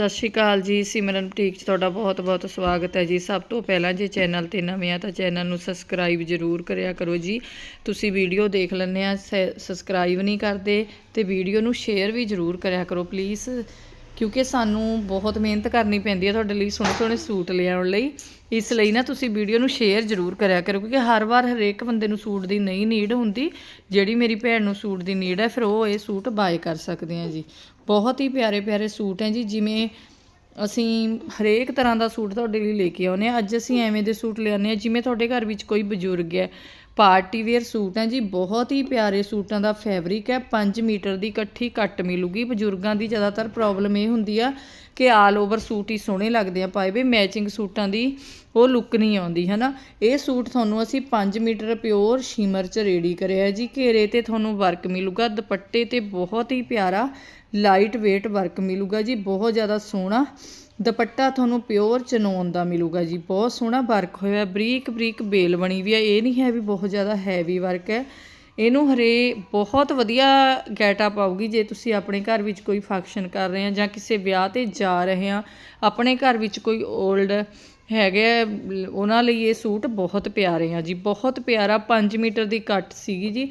ਸਤਿ ਸ਼੍ਰੀ ਅਕਾਲ ਜੀ, ਸਿਮਰਨ ਬੁਟੀਕ 'ਚ ਤੁਹਾਡਾ ਬਹੁਤ-ਬਹੁਤ ਸਵਾਗਤ ਹੈ ਜੀ। ਸਭ ਤੋਂ ਪਹਿਲਾਂ ਜੇ ਚੈਨਲ ਤੇ ਨਵੇਂ ਆ ਤਾਂ ਚੈਨਲ ਨੂੰ ਸਬਸਕ੍ਰਾਈਬ ਜ਼ਰੂਰ ਕਰਿਆ ਕਰੋ ਜੀ। ਤੁਸੀਂ ਵੀਡੀਓ ਦੇਖ ਲੈਂਦੇ ਆ ਸਬਸਕ੍ਰਾਈਬ ਨਹੀਂ ਕਰਦੇ ਤੇ ਵੀਡੀਓ ਨੂੰ ਸ਼ੇਅਰ ਵੀ ਜ਼ਰੂਰ ਕਰਿਆ ਕਰੋ ਪਲੀਜ਼ ਕਿਉਂਕਿ ਸਾਨੂੰ ਬਹੁਤ ਮਿਹਨਤ ਕਰਨੀ ਪੈਂਦੀ ਹੈ ਤੁਹਾਡੇ ਲਈ ਸੋਹਣੇ ਸੋਹਣੇ ਸੂਟ ਲਿਆਉਣ ਲਈ। ਇਸ ਲਈ ਨਾ ਤੁਸੀਂ ਵੀਡੀਓ ਨੂੰ ਸ਼ੇਅਰ ਜ਼ਰੂਰ ਕਰਿਆ ਕਰੋ, ਕਿਉਂਕਿ ਹਰ ਵਾਰ ਹਰੇਕ ਬੰਦੇ ਨੂੰ ਸੂਟ ਦੀ ਨਹੀਂ ਨੀਡ ਹੁੰਦੀ। ਜਿਹੜੀ ਮੇਰੀ ਭੈਣ ਨੂੰ ਸੂਟ ਦੀ ਨੀਡ ਹੈ, ਫਿਰ ਉਹ ਇਹ ਸੂਟ ਬਾਏ ਕਰ ਸਕਦੇ ਆ ਜੀ। ਬਹੁਤ ਹੀ ਪਿਆਰੇ ਪਿਆਰੇ ਸੂਟ ਹੈ ਜੀ, ਜਿਵੇਂ ਅਸੀਂ ਹਰੇਕ ਤਰ੍ਹਾਂ ਦਾ ਸੂਟ ਤੁਹਾਡੇ ਲਈ ਲੈ ਕੇ ਆਉਨੇ ਆ ਅੱਜ ਅਸੀਂ ਐਵੇਂ ਦੇ ਸੂਟ ਲਿਆਉਂਦੇ ਆ ਜਿਵੇਂ ਤੁਹਾਡੇ ਘਰ ਵਿੱਚ ਕੋਈ ਬਜ਼ੁਰਗ ਹੈ, ਪਾਰਟੀ ਵੇਅਰ ਸੂਟ ਹੈ ਜੀ, ਬਹੁਤ ਹੀ ਪਿਆਰੇ ਸੂਟਾਂ ਦਾ ਫੈਬਰਿਕ ਹੈ 5 ਮੀਟਰ ਦੀ ਇਕੱਠੀ ਕੱਟ ਮਿਲੂਗੀ। ਬਜ਼ੁਰਗਾਂ ਦੀ ਜ਼ਿਆਦਾਤਰ ਪ੍ਰੋਬਲਮ ਇਹ ਹੁੰਦੀ ਆ ਕਿ ਆਲ ਓਵਰ ਸੂਟ ਹੀ ਸੋਹਣੇ ਲੱਗਦੇ ਆ ਪਾਏ ਵੇ ਮੈਚਿੰਗ ਸੂਟਾਂ ਦੀ ਉਹ ਲੁੱਕ ਨਹੀਂ ਆਉਂਦੀ, ਹਨਾ? ਇਹ ਸੂਟ ਤੁਹਾਨੂੰ ਅਸੀਂ 5 ਮੀਟਰ ਪਿਓਰ ਸ਼ਿਮਰ ਚ ਰੈਡੀ ਕਰਿਆ ਜੀ, ਘੇਰੇ ਤੇ ਤੁਹਾਨੂੰ ਵਰਕ ਮਿਲੂਗਾ, ਦੁਪੱਟੇ ਤੇ ਬਹੁਤ ਹੀ ਪਿਆਰਾ ਲਾਈਟ weight ਵਰਕ ਮਿਲੂਗਾ ਜੀ ਬਹੁਤ ਜ਼ਿਆਦਾ ਸੋਹਣਾ। ਦੁਪੱਟਾ ਤੁਹਾਨੂੰ ਪਿਓਰ ਚਨੋਨ ਦਾ ਮਿਲੂਗਾ ਜੀ ਬਹੁਤ ਸੋਹਣਾ ਵਰਕ ਹੋਇਆ। ਬਰੀਕ ਬਰੀਕ ਬੇਲ ਬਣੀ ਵੀ ਆ ਇਹ ਨਹੀਂ ਹੈ ਵੀ ਬਹੁਤ ਜ਼ਿਆਦਾ ਹੈਵੀ ਵਰਕ ਹੈ। ਇਹਨੂੰ ਹਰੇ ਬਹੁਤ ਵਧੀਆ ਗੈਟਅਪ ਆਊਗੀ ਜੇ ਤੁਸੀਂ ਆਪਣੇ ਘਰ ਵਿੱਚ ਕੋਈ ਫੰਕਸ਼ਨ ਕਰ ਰਹੇ ਆ ਜਾਂ ਕਿਸੇ ਵਿਆਹ ਤੇ ਜਾ ਰਹੇ ਆ। ਆਪਣੇ ਘਰ ਵਿੱਚ ਕੋਈ 올ਡ ਹੈਗੇ ਆ, ਉਹਨਾਂ ਲਈ ਇਹ ਸੂਟ ਬਹੁਤ ਪਿਆਰੇ ਆ ਜੀ ਬਹੁਤ ਪਿਆਰਾ। 5 ਮੀਟਰ ਦੀ ਕੱਟ ਸੀਗੀ ਜੀ।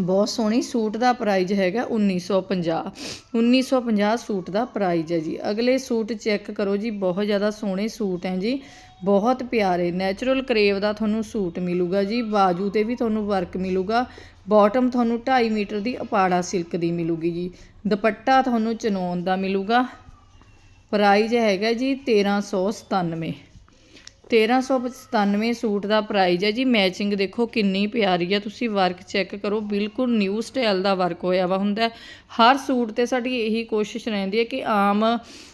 ਬਹੁਤ ਸੋਹਣੀ ਸੂਟ ਦਾ ਪ੍ਰਾਈਜ਼ ਹੈਗਾ 1950 1950 ਸੂਟ ਦਾ ਪ੍ਰਾਈਜ਼ ਹੈ ਜੀ। ਅਗਲੇ ਸੂਟ ਚੈੱਕ ਕਰੋ ਜੀ, ਬਹੁਤ ਜ਼ਿਆਦਾ ਸੋਹਣੇ ਸੂਟ ਹੈ ਜੀ। ਬਹੁਤ ਪਿਆਰੇ, ਨੈਚੁਰਲ ਕਰੇਵ ਦਾ ਤੁਹਾਨੂੰ ਸੂਟ ਮਿਲੂਗਾ ਜੀ। ਬਾਜੂ ਤੇ ਵੀ ਤੁਹਾਨੂੰ ਵਰਕ ਮਿਲੂਗਾ। ਬਾਟਮ ਤੁਹਾਨੂੰ 2.5 ਮੀਟਰ ਦੀ ਅਪਾੜਾ ਸਿਲਕ ਦੀ ਮਿਲੂਗੀ ਜੀ। ਦੁਪੱਟਾ ਤੁਹਾਨੂੰ ਚਨੋਨ ਦਾ ਮਿਲੂਗਾ। ਪ੍ਰਾਈਜ਼ ਹੈਗਾ ਜੀ 1397 1397 ਸੂਟ ਦਾ ਪ੍ਰਾਈਜ਼ ਹੈ ਜੀ। ਮੈਚਿੰਗ ਦੇਖੋ ਕਿੰਨੀ ਪਿਆਰੀ ਹੈ। ਤੁਸੀਂ ਵਰਕ ਚੈੱਕ ਕਰੋ। ਬਿਲਕੁਲ ਨਿਊ ਸਟਾਈਲ ਦਾ ਵਰਕ ਹੋਇਆ ਵਾ ਹੁੰਦਾ ਹਰ ਸੂਟ ਤੇ ਸਾਡੀ ਇਹੀ ਕੋਸ਼ਿਸ਼ ਰਹਿੰਦੀ ਹੈ ਕਿ ਆਮ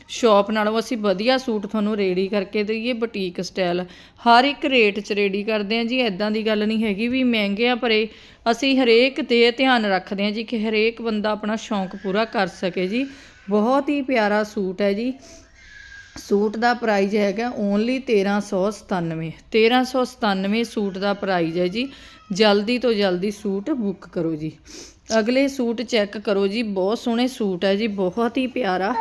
ਸ਼ਾਪ ਨਾਲੋਂ ਅਸੀਂ ਵਧੀਆ ਸੂਟ ਤੁਹਾਨੂੰ ਰੈਡੀ ਕਰਕੇ ਦਈਏ ਬੁਟੀਕ ਸਟਾਈਲ ਹਰ ਇੱਕ ਰੇਟ 'ਚ ਰੈਡੀ ਕਰਦੇ ਹਾਂ ਜੀ। ਐਦਾਂ ਦੀ ਗੱਲ ਨਹੀਂ ਹੈਗੀ ਵੀ ਮਹਿੰਗੇ ਆ, ਪਰੇ ਅਸੀਂ ਹਰੇਕ ਤੇ ਧਿਆਨ ਰੱਖਦੇ ਹਾਂ ਜੀ ਕਿ ਹਰੇਕ ਬੰਦਾ ਆਪਣਾ ਸ਼ੌਂਕ ਪੂਰਾ ਕਰ ਸਕੇ ਜੀ। ਬਹੁਤ ਹੀ ਪਿਆਰਾ ਸੂਟ ਹੈ ਜੀ। ਸੂਟ ਦਾ ਪ੍ਰਾਈਜ਼ ਹੈਗਾ ਓਨਲੀ 1397 1397 ਸੂਟ ਦਾ ਪ੍ਰਾਈਜ਼ ਹੈ ਜੀ। ਜਲਦੀ ਤੋਂ ਜਲਦੀ ਸੂਟ ਬੁੱਕ ਕਰੋ ਜੀ। ਅਗਲੇ ਸੂਟ ਚੈੱਕ ਕਰੋ ਜੀ। ਬਹੁਤ ਸੋਹਣੇ ਸੂਟ ਹੈ ਜੀ। ਬਹੁਤ ਹੀ ਪਿਆਰਾ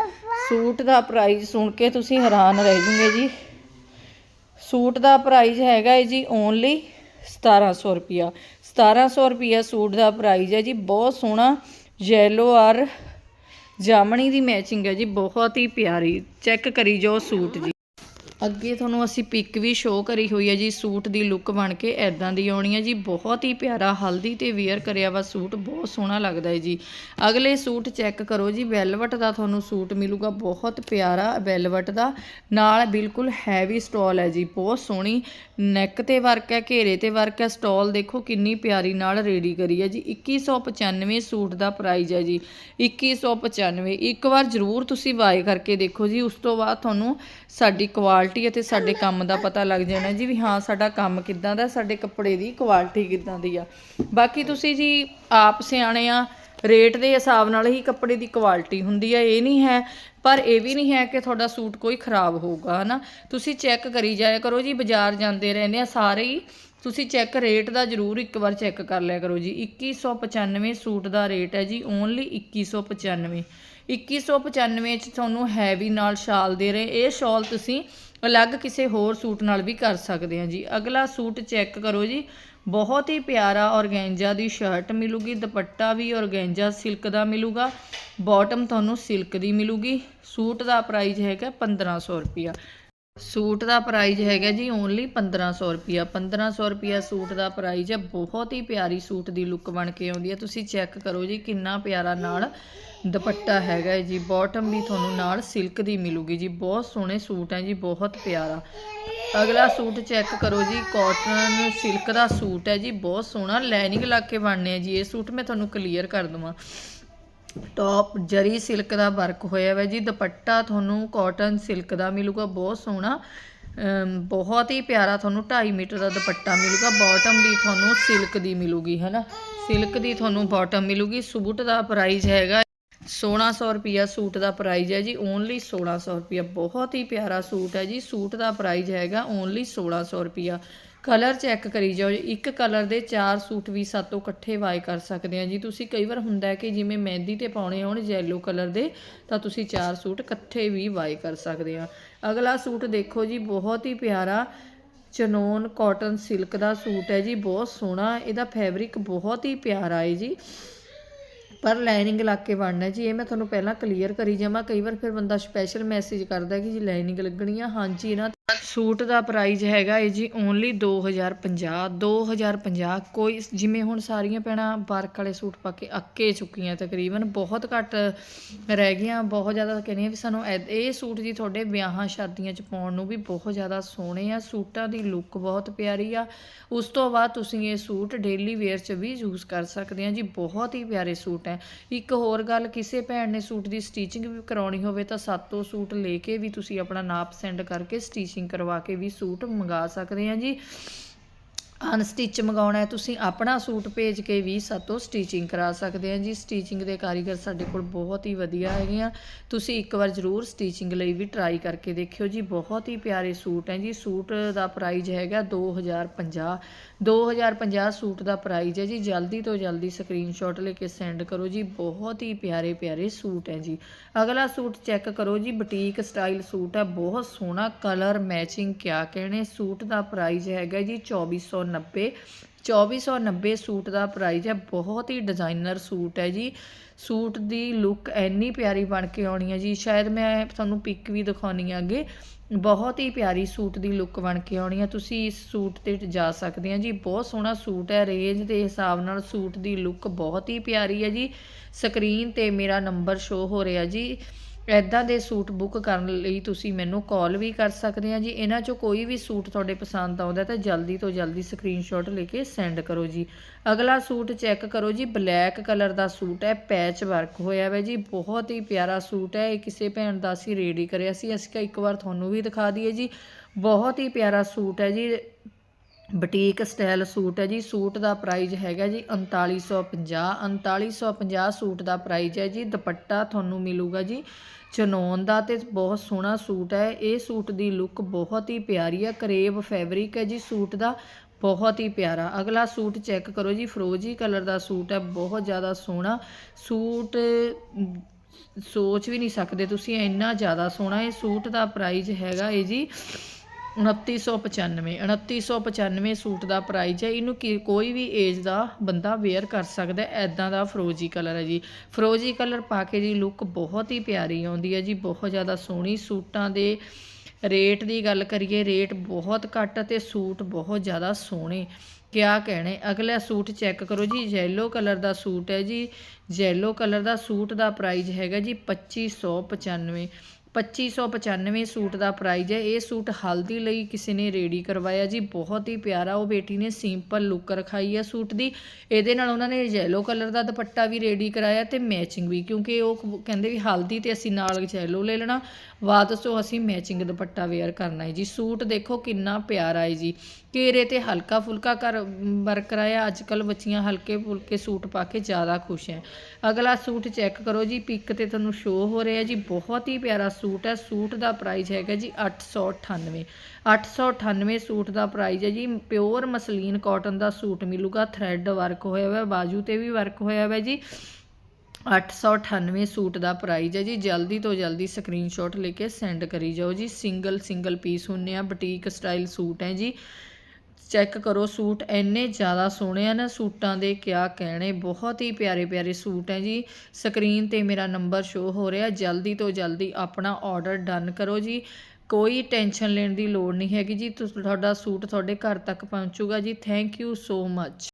ਸੂਟ ਦਾ ਪ੍ਰਾਈਜ਼ ਸੁਣ ਕੇ ਤੁਸੀਂ ਹੈਰਾਨ ਰਹਿ ਜੂਗੇ ਜੀ। ਸੂਟ ਦਾ ਪ੍ਰਾਈਜ਼ ਹੈਗਾ ਹੈ ਜੀ ਓਨਲੀ 1700 ਰੁਪਿਆ 1700 ਰੁਪਿਆ ਸੂਟ ਦਾ ਪ੍ਰਾਈਜ਼ ਹੈ ਜੀ। ਬਹੁਤ ਸੋਹਣਾ ਯੈਲੋ ਔਰ ਜਾਮਣੀ ਦੀ ਮੈਚਿੰਗ ਹੈ ਜੀ ਬਹੁਤ ਹੀ ਪਿਆਰੀ। ਚੈੱਕ ਕਰੀ ਜਾਓ ਸੂਟ ਜੀ। ਅੱਗੇ ਤੁਹਾਨੂੰ ਅਸੀਂ ਪਿਕ ਵੀ ਸ਼ੋਅ ਕਰੀ ਹੋਈ ਹੈ ਜੀ, ਸੂਟ ਦੀ ਲੁੱਕ ਬਣ ਕੇ ਐਦਾਂ ਦੀ ਆਉਣੀ ਹੈ ਜੀ। ਬਹੁਤ ਹੀ ਪਿਆਰਾ, ਹਲਦੀ ਤੇ ਵੇਅਰ ਕਰਿਆ ਵਾ ਸੂਟ, ਬਹੁਤ ਸੋਹਣਾ ਲੱਗਦਾ ਹੈ ਜੀ। ਅਗਲੇ ਸੂਟ ਚੈੱਕ ਕਰੋ ਜੀ ਵੈਲਵਟ ਦਾ ਤੁਹਾਨੂੰ ਸੂਟ ਮਿਲੂਗਾ, ਬਹੁਤ ਪਿਆਰਾ ਵੈਲਵਟ ਦਾ। ਨਾਲ ਬਿਲਕੁਲ ਹੈਵੀ ਸਟਾਲ ਹੈ ਜੀ, ਬਹੁਤ ਸੋਹਣੀ। ਨੈਕ ਤੇ ਵਰਕ ਹੈ, ਘੇਰੇ ਤੇ ਵਰਕ ਹੈ ਸਟਾਲ ਦੇਖੋ ਕਿੰਨੀ ਪਿਆਰੀ ਨਾਲ ਰੈਡੀ ਕਰੀ ਹੈ ਜੀ। 2195 ਸੂਟ ਦਾ ਪ੍ਰਾਈਸ ਹੈ ਜੀ। 2195 ਇੱਕ ਵਾਰ ਜ਼ਰੂਰ ਤੁਸੀਂ ਬਾਏ ਕਰਕੇ ਦੇਖੋ ਜੀ, ਉਸ ਤੋਂ ਬਾਅਦ ਤੁਹਾਨੂੰ ਸਾਡੀ ਕੁਆਲਿਟੀ ਅਤੇ ਸਾਡੇ ਕੰਮ ਦਾ ਪਤਾ ਲੱਗ ਜਾਣਾ ਜੀ ਵੀ ਹਾਂ, ਸਾਡਾ ਕੰਮ ਕਿੱਦਾਂ ਦਾ, ਸਾਡੇ ਕੱਪੜੇ ਦੀ ਕੁਆਲਿਟੀ ਕਿੱਦਾਂ ਦੀ ਆ। ਬਾਕੀ ਤੁਸੀਂ ਜੀ ਆਪ ਸਿਆਣੇ ਆ ਰੇਟ ਦੇ ਹਿਸਾਬ ਨਾਲ ਹੀ ਕੱਪੜੇ ਦੀ ਕੁਆਲਿਟੀ ਹੁੰਦੀ ਆ, ਇਹ ਨਹੀਂ ਹੈ, ਪਰ ਇਹ ਵੀ ਨਹੀਂ ਹੈ ਕਿ ਤੁਹਾਡਾ ਸੂਟ ਕੋਈ ਖਰਾਬ ਹੋਊਗਾ, ਹਨਾ? ਤੁਸੀਂ ਚੈੱਕ ਕਰੀ ਜਾਇਆ ਕਰੋ ਜੀ, ਬਾਜ਼ਾਰ ਜਾਂਦੇ ਰਹਿੰਦੇ ਆ, ਸਾਰੇ ਹੀ ਤੁਸੀਂ ਚੈੱਕ ਰੇਟ ਦਾ ਜ਼ਰੂਰ ਇੱਕ ਵਾਰ ਚੈੱਕ ਕਰ ਲਿਆ ਕਰੋ ਜੀ। 2195 ਸੂਟ ਦਾ ਰੇਟ ਹੈ ਜੀ ਓਨਲੀ 2195 2195 ਚ ਤੁਹਾਨੂੰ ਹੈਵੀ ਨਾਲ ਸ਼ਾਲ ਦੇ ਰਹੇ। ਇਹ ਸ਼ਾਲ ਤੁਸੀਂ ਅਲੱਗ ਕਿਸੇ ਹੋਰ ਸੂਟ ਨਾਲ ਵੀ ਕਰ ਸਕਦੇ ਆ ਜੀ। ਅਗਲਾ ਸੂਟ ਚੈੱਕ ਕਰੋ ਜੀ। ਬਹੁਤ ਹੀ ਪਿਆਰਾ ਔਰਗੈਂਜਾ ਦੀ ਸ਼ਰਟ ਮਿਲੂਗੀ, ਦੁਪੱਟਾ ਵੀ ਔਰਗੈਂਜਾ ਸਿਲਕ ਦਾ ਮਿਲੂਗਾ ਬਾਟਮ ਤੁਹਾਨੂੰ ਸਿਲਕ ਦੀ ਮਿਲੂਗੀ। ਸੂਟ ਦਾ ਪ੍ਰਾਈਸ ਹੈਗਾ 1500 ਰੁਪਿਆ ਸੂਟ ਦਾ ਪ੍ਰਾਈਜ਼ ਹੈਗਾ ਜੀ ਓਨਲੀ 1500 ਰੁਪਿਆ 1500 ਰੁਪਿਆ ਸੂਟ ਦਾ ਪ੍ਰਾਈਜ਼ ਹੈ। ਬਹੁਤ ਹੀ ਪਿਆਰੀ ਸੂਟ ਦੀ ਲੁੱਕ ਬਣ ਕੇ ਆਉਂਦੀ ਹੈ। ਤੁਸੀਂ ਚੈੱਕ ਕਰੋ ਜੀ ਕਿੰਨਾ ਪਿਆਰਾ ਨਾਲ ਦੁਪੱਟਾ ਹੈਗਾ ਜੀ। ਬਾਟਮ ਵੀ ਤੁਹਾਨੂੰ ਨਾਲ ਸਿਲਕ ਦੀ ਮਿਲੂਗੀ ਜੀ। ਬਹੁਤ ਸੋਹਣੇ ਸੂਟ ਹੈ ਜੀ। ਬਹੁਤ ਪਿਆਰਾ। ਅਗਲਾ ਸੂਟ ਚੈੱਕ ਕਰੋ ਜੀ। ਕਾਟਨ ਸਿਲਕ ਦਾ ਸੂਟ ਹੈ ਜੀ। ਬਹੁਤ ਸੋਹਣਾ। ਲਾਈਨਿੰਗ ਲਾ ਕੇ ਬਣਨੇ ਆ ਜੀ। ਇਹ ਸੂਟ ਮੈਂ ਤੁਹਾਨੂੰ ਕਲੀਅਰ ਕਰ ਦਵਾਂ। ਟੌਪ ਜਰੀ ਸਿਲਕ ਦਾ ਵਰਕ ਹੋਇਆ ਹੋਇਆ ਜੀ, ਦੁਪੱਟਾ ਤੁਹਾਨੂੰ ਕਾਟਨ ਸਿਲਕ ਦਾ ਮਿਲੂਗਾ, ਬਹੁਤ ਸੋਹਣਾ। ਬਹੁਤ ਹੀ ਪਿਆਰਾ ਤੁਹਾਨੂੰ 2.5 ਮੀਟਰ ਦਾ ਦੁਪੱਟਾ ਮਿਲੂਗਾ ਬਾਟਮ ਵੀ ਤੁਹਾਨੂੰ ਸਿਲਕ ਦੀ ਮਿਲੂਗੀ, ਹੈਨਾ? ਸਿਲਕ ਦੀ ਤੁਹਾਨੂੰ ਬਾਟਮ ਮਿਲੂਗੀ, ਸੂਟ ਦਾ ਪ੍ਰਾਈਸ ਹੈਗਾ 1600 ਰੁਪਿਆ ਸੂਟ ਦਾ ਪ੍ਰਾਈਸ ਹੈ ਜੀ ਓਨਲੀ 1600 ਰੁਪਿਆ ਬਹੁਤ ਹੀ ਪਿਆਰਾ ਸੂਟ ਹੈ ਜੀ, ਸੂਟ ਦਾ ਪ੍ਰਾਈਸ ਹੈਗਾ ਓਨਲੀ 1600 ਰੁਪਿਆ ਕਲਰ ਚੈੱਕ ਕਰੀ ਜਾਓ ਜੀ। ਇੱਕ ਕਲਰ ਦੇ ਚਾਰ ਸੂਟ ਵੀ ਸਾਤੋਂ ਇਕੱਠੇ ਵਾਏ ਕਰ ਸਕਦੇ ਆ ਜੀ। ਤੁਸੀਂ ਕਈ ਵਾਰ ਹੁੰਦਾ ਹੈ ਕਿ ਜਿਵੇਂ ਮਹਿੰਦੀ ਤੇ ਪਾਉਣੇ ਹੋਣ ਯੈਲੋ ਕਲਰ ਦੇ, ਤਾਂ ਤੁਸੀਂ ਚਾਰ ਸੂਟ ਇਕੱਠੇ ਵੀ ਵਾਏ ਕਰ ਸਕਦੇ ਆ। ਅਗਲਾ ਸੂਟ ਦੇਖੋ ਜੀ, ਬਹੁਤ ਹੀ ਪਿਆਰਾ ਚਨੋਨ ਕਾਟਨ ਸਿਲਕ ਦਾ ਸੂਟ ਹੈ ਜੀ। ਬਹੁਤ ਸੋਹਣਾ, ਇਹਦਾ ਫੈਬਰਿਕ ਬਹੁਤ ਹੀ ਪਿਆਰਾ ਹੈ ਜੀ। ਪਰ ਲਾਈਨਿੰਗ ਲਾ ਕੇ ਬਣਨਾ ਜੀ, ਇਹ ਮੈਂ ਤੁਹਾਨੂੰ ਪਹਿਲਾਂ ਕਲੀਅਰ ਕਰੀ ਜਾਵਾਂ। ਕਈ ਵਾਰ ਫਿਰ ਬੰਦਾ ਸਪੈਸ਼ਲ ਮੈਸੇਜ ਕਰਦਾ ਕਿ ਜੀ ਲਾਈਨਿੰਗ ਲੱਗਣੀ ਆ। ਹਾਂਜੀ, ਇਹਨਾਂ ਸੂਟ ਦਾ ਪ੍ਰਾਈਸ ਹੈਗਾ ਹੈ ਜੀ ਓਨਲੀ 2050 2050 ਕੋਈ ਜਿਵੇਂ ਹੁਣ ਸਾਰੀਆਂ ਭੈਣਾਂ ਵਰਕ ਵਾਲੇ ਸੂਟ ਪਾ ਕੇ ਅੱਕੇ ਚੁੱਕੀਆਂ ਤਕਰੀਬਨ, ਬਹੁਤ ਘੱਟ ਰਹਿ ਗਈਆਂ, ਬਹੁਤ ਜ਼ਿਆਦਾ ਕਹਿੰਦੀਆਂ ਵੀ ਸਾਨੂੰ ਐ- ਇਹ ਸੂਟ ਜੀ ਤੁਹਾਡੇ ਵਿਆਹਾਂ ਸ਼ਾਦੀਆਂ 'ਚ ਪਾਉਣ ਨੂੰ ਵੀ ਬਹੁਤ ਜ਼ਿਆਦਾ ਸੋਹਣੇ ਆ, ਸੂਟਾਂ ਦੀ ਲੁੱਕ ਬਹੁਤ ਪਿਆਰੀ ਆ, ਉਸ ਤੋਂ ਬਾਅਦ ਤੁਸੀਂ ਇਹ ਸੂਟ ਡੇਲੀ ਵੇਅਰ 'ਚ ਵੀ ਯੂਜ਼ ਕਰ ਸਕਦੇ ਆ ਜੀ, ਬਹੁਤ ਹੀ ਪਿਆਰੇ ਸੂਟ ਹੈ ਇੱਕ ਹੋਰ ਗੱਲ, ਕਿਸੇ ਭੈਣ ਨੇ ਸੂਟ ਦੀ ਸਟਿਚਿੰਗ ਵੀ ਕਰਾਉਣੀ ਹੋਵੇ ਤਾਂ ਸਾਤੋਂ ਸੂਟ ਲੈ ਕੇ ਵੀ ਤੁਸੀਂ ਆਪਣਾ ਨਾਪ ਸੈਂਡ ਕਰਕੇ ਸਟਿਚਿੰਗ ਕਰਵਾ ਕੇ ਵੀ ਸੂਟ ਮੰਗਾ ਸਕਦੇ ਆ ਜੀ। ਅਨਸਟਿਚ ਮੰਗਾਉਣਾ ਹੈ, ਤੁਸੀਂ ਆਪਣਾ ਸੂਟ ਭੇਜ ਕੇ ਵੀ ਸਾਤੋਂ ਸਟੀਚਿੰਗ ਕਰਾ ਸਕਦੇ ਆ ਜੀ। ਸਟੀਚਿੰਗ ਦੇ ਕਾਰੀਗਰ ਸਾਡੇ ਕੋਲ ਬਹੁਤ ਹੀ ਵਧੀਆ ਹੈਗੇ ਆ। ਤੁਸੀਂ ਇੱਕ ਵਾਰ ਜ਼ਰੂਰ ਸਟੀਚਿੰਗ ਲਈ ਵੀ ਟਰਾਈ ਕਰਕੇ ਦੇਖਿਓ ਜੀ। ਬਹੁਤ ਹੀ ਪਿਆਰੇ ਸੂਟ ਹੈ ਜੀ। ਸੂਟ ਦਾ ਪ੍ਰਾਈਜ਼ ਹੈਗਾ 2050 2050 ਸੂਟ ਦਾ ਪ੍ਰਾਈਜ਼ ਹੈ ਜੀ। ਜਲਦੀ ਤੋਂ ਜਲਦੀ ਸਕਰੀਨਸ਼ਾਟ ਲੈ ਕੇ ਸੈਂਡ ਕਰੋ ਜੀ। ਬਹੁਤ ਹੀ ਪਿਆਰੇ ਪਿਆਰੇ ਸੂਟ ਹੈ ਜੀ। ਅਗਲਾ ਸੂਟ ਚੈੱਕ ਕਰੋ ਜੀ। ਬੁਟੀਕ ਸਟਾਈਲ ਸੂਟ ਹੈ। ਬਹੁਤ ਸੋਹਣਾ ਕਲਰ ਮੈਚਿੰਗ ਕਿਆ ਕਹਿਣੇ। ਸੂਟ ਦਾ ਪ੍ਰਾਈਜ਼ ਹੈਗਾ ਜੀ 2490 2490 ਸੂਟ ਦਾ ਪ੍ਰਾਈਸ ਹੈ। ਬਹੁਤ ਹੀ ਡਿਜ਼ਾਈਨਰ ਸੂਟ ਹੈ ਜੀ। ਸੂਟ ਦੀ ਲੁੱਕ ਐਨੀ ਪਿਆਰੀ ਬਣ ਕੇ ਆਉਣੀ ਹੈ ਜੀ। ਸ਼ਾਇਦ ਮੈਂ ਤੁਹਾਨੂੰ ਪਿਕ ਵੀ ਦਿਖਾਉਣੀ ਆ ਅੱਗੇ। ਬਹੁਤ ਹੀ ਪਿਆਰੀ ਸੂਟ ਦੀ ਲੁੱਕ ਬਣ ਕੇ ਆਉਣੀ ਹੈ। ਤੁਸੀਂ ਇਸ ਸੂਟ ਤੇ ਜਾ ਸਕਦੇ ਆ ਜੀ। ਬਹੁਤ ਸੋਹਣਾ ਸੂਟ ਹੈ। ਰੇਂਜ ਦੇ ਹਿਸਾਬ ਨਾਲ ਸੂਟ ਦੀ ਲੁੱਕ ਬਹੁਤ ਹੀ ਪਿਆਰੀ ਹੈ ਜੀ। ਸਕਰੀਨ ਤੇ ਮੇਰਾ ਨੰਬਰ ਸ਼ੋ ਹੋ ਰਿਹਾ ਜੀ। ਇੱਦਾਂ ਦੇ ਸੂਟ ਬੁੱਕ ਕਰਨ ਲਈ ਤੁਸੀਂ ਮੈਨੂੰ ਕਾਲ ਵੀ ਕਰ ਸਕਦੇ ਆ ਜੀ। ਇਹਨਾਂ ਚੋਂ ਕੋਈ ਵੀ ਸੂਟ ਤੁਹਾਡੇ ਪਸੰਦ ਆਉਂਦਾ ਤਾਂ ਜਲਦੀ ਤੋਂ ਜਲਦੀ ਸਕਰੀਨਸ਼ਾਟ ਲੈ ਕੇ ਸੈਂਡ ਕਰੋ ਜੀ। ਅਗਲਾ ਸੂਟ ਚੈੱਕ ਕਰੋ ਜੀ ਬਲੈਕ ਕਲਰ ਦਾ ਸੂਟ ਹੈ ਪੈਚ ਵਰਕ ਹੋਇਆ ਹੋਇਆ ਜੀ। ਬਹੁਤ ਹੀ ਪਿਆਰਾ ਸੂਟ ਹੈ। ਇਹ ਕਿਸੇ ਭੈਣ ਦਾ ਅਸੀਂ ਰੈਡੀ ਕਰਿਆ ਸੀ। ਅਸੀਂ ਕਿਹਾ ਇੱਕ ਵਾਰ ਤੁਹਾਨੂੰ ਵੀ ਦਿਖਾ ਦਈਏ ਜੀ। ਬਹੁਤ ਹੀ ਪਿਆਰਾ ਸੂਟ ਹੈ ਜੀ। ਬੁਟੀਕ ਸਟਾਈਲ ਸੂਟ ਹੈ ਜੀ, ਸੂਟ ਦਾ ਪ੍ਰਾਈਸ ਹੈਗਾ ਜੀ 3950 3950 ਸੂਟ ਦਾ ਪ੍ਰਾਈਸ ਹੈ ਜੀ, ਦੁਪੱਟਾ ਤੁਹਾਨੂੰ ਮਿਲੂਗਾ ਜੀ, ਚਨੋਨ ਦਾ ਤੇ ਬਹੁਤ ਸੋਹਣਾ ਸੂਟ ਹੈ, ਇਹ ਸੂਟ ਦੀ ਲੁੱਕ ਬਹੁਤ ਹੀ ਪਿਆਰੀ ਹੈ, ਕਰੇਵ ਫੈਬਰਿਕ ਹੈ ਜੀ ਸੂਟ ਦਾ, ਬਹੁਤ ਹੀ ਪਿਆਰਾ, ਅਗਲਾ ਸੂਟ ਚੈੱਕ ਕਰੋ ਜੀ, ਫਰੋਜੀ ਕਲਰ ਦਾ ਸੂਟ ਹੈ, ਬਹੁਤ ਜ਼ਿਆਦਾ ਸੋਹਣਾ, ਸੂਟ, ਸੋਚ ਵੀ ਨਹੀਂ ਸਕਦੇ ਤੁਸੀਂ, ਇੰਨਾ ਜ਼ਿਆਦਾ ਸੋਹਣਾ ਇਹ ਸੂਟ ਦਾ ਪ੍ਰਾਈਸ ਹੈਗਾ ਇਹ ਜੀ। 2995 2995 ਸੂਟ ਦਾ ਪ੍ਰਾਈਸ ਹੈ। ਇਹਨੂੰ ਕੀ, ਕੋਈ ਵੀ ਏਜ ਦਾ ਬੰਦਾ ਵੇਅਰ ਕਰ ਸਕਦਾ ਹੈ। ਐਦਾਂ ਦਾ ਫਰੋਜੀ ਕਲਰ ਹੈ ਜੀ। ਫਰੋਜੀ ਕਲਰ ਪਾ ਕੇ ਜੀ ਲੁੱਕ ਬਹੁਤ ਹੀ ਪਿਆਰੀ ਆਉਂਦੀ ਹੈ ਜੀ। ਬਹੁਤ ਜ਼ਿਆਦਾ ਸੋਹਣੀ ਸੂਟਾਂ ਦੇ ਰੇਟ ਦੀ ਗੱਲ ਕਰੀਏ ਰੇਟ ਬਹੁਤ ਘੱਟ ਅਤੇ ਸੂਟ ਬਹੁਤ ਜ਼ਿਆਦਾ ਸੋਹਣੇ। ਕਿਆ ਕਹਿਣੇ ਅਗਲਾ ਸੂਟ ਚੈੱਕ ਕਰੋ ਜੀ। ਯੈਲੋ ਕਲਰ ਦਾ ਸੂਟ ਹੈ ਜੀ। ਯੈਲੋ ਕਲਰ ਦਾ ਸੂਟ ਦਾ ਪ੍ਰਾਈਸ ਹੈਗਾ ਜੀ 2595 2595 ਸੂਟ ਦਾ ਪ੍ਰਾਈਜ਼ ਹੈ। ਇਹ ਸੂਟ ਹਲਦੀ ਲਈ ਕਿਸੇ ਨੇ ਰੈਡੀ ਕਰਵਾਇਆ ਜੀ। ਬਹੁਤ ਹੀ ਪਿਆਰਾ ਉਹ ਬੇਟੀ ਨੇ ਸਿੰਪਲ ਲੁੱਕ ਰਖਾਈ ਹੈ ਸੂਟ ਦੀ। ਇਹਦੇ ਨਾਲ ਉਹਨਾਂ ਨੇ ਯੈਲੋ ਕਲਰ ਦਾ ਦੁਪੱਟਾ ਵੀ ਰੈਡੀ ਕਰਾਇਆ ਤੇ ਮੈਚਿੰਗ ਵੀ, ਕਿਉਂਕਿ ਉਹ ਕਹਿੰਦੇ ਵੀ ਹਲਦੀ ਤੇ ਅਸੀਂ ਨਾਲ ਯੈਲੋ ਲੈ ਲੈਣਾ। ਬਾਅਦ ਚੋਂ ਅਸੀਂ ਮੈਚਿੰਗ ਦੁਪੱਟਾ ਵੇਅਰ ਕਰਨਾ ਹੈ ਜੀ। ਸੂਟ ਦੇਖੋ ਕਿੰਨਾ ਪਿਆਰਾ ਹੈ ਜੀ। ਘੇਰੇ ਤੇ ਹਲਕਾ ਫੁਲਕਾ ਕਰ ਵਰਕ ਕਰਾਇਆ। ਅੱਜ ਕੱਲ ਬੱਚੀਆਂ ਹਲਕੇ ਫੁਲਕੇ ਸੂਟ ਪਾ ਕੇ ਜ਼ਿਆਦਾ ਖੁਸ਼ ਹੈ। ਅਗਲਾ ਸੂਟ ਚੈੱਕ ਕਰੋ ਜੀ। ਪਿਕ ਤੇ ਤੁਹਾਨੂੰ ਸ਼ੋ ਹੋ ਰਿਹਾ ਜੀ। ਬਹੁਤ ਹੀ ਪਿਆਰਾ ਸੂਟ ਹੈ, ਸੂਟ ਦਾ ਪ੍ਰਾਈਸ ਹੈਗਾ ਜੀ 898 898 ਸੂਟ ਦਾ ਪ੍ਰਾਈਸ ਹੈ ਜੀ ਪਿਓਰ ਮਸਲੀਨ ਕਾਟਨ ਦਾ ਸੂਟ ਮਿਲੂਗਾ ਥ੍ਰੈਡ ਵਰਕ ਹੋਇਆ ਹੋਇਆ, ਬਾਜੂ ਤੇ ਵੀ ਵਰਕ ਹੋਇਆ ਹੋਇਆ ਜੀ। 898 ਸੂਟ ਦਾ ਪ੍ਰਾਈਜ਼ ਹੈ ਜੀ, ਜਲਦੀ ਤੋਂ ਜਲਦੀ ਸਕਰੀਨਸ਼ਾਟ ਲੈ ਕੇ ਸੈਂਡ ਕਰੀ ਜਾਓ ਜੀ। ਸਿੰਗਲ ਸਿੰਗਲ ਪੀਸ ਹੁੰਨੇ ਆ ਬੁਟੀਕ ਸਟਾਈਲ ਸੂਟ ਹੈ ਜੀ। ਚੈੱਕ ਕਰੋ, ਸੂਟ ਇੰਨੇ ਜ਼ਿਆਦਾ ਸੋਹਣੇ ਆ ਨਾ ਸੂਟਾਂ ਦੇ ਕਿਆ ਕਹਿਣੇ, ਬਹੁਤ ਹੀ ਪਿਆਰੇ ਪਿਆਰੇ ਸੂਟ ਹੈ ਜੀ। ਸਕਰੀਨ ਤੇ ਮੇਰਾ ਨੰਬਰ ਸ਼ੋ ਹੋ ਰਿਹਾ, ਜਲਦੀ ਤੋਂ ਜਲਦੀ ਆਪਣਾ ਆਰਡਰ ਡਨ ਕਰੋ ਜੀ। ਕੋਈ ਟੈਨਸ਼ਨ ਲੈਣ ਦੀ ਲੋੜ ਨਹੀਂ ਹੈਗੀ ਜੀ ਤੁਹਾਡਾ ਸੂਟ ਤੁਹਾਡੇ ਘਰ ਤੱਕ ਪਹੁੰਚੂਗਾ ਜੀ। Thank you so much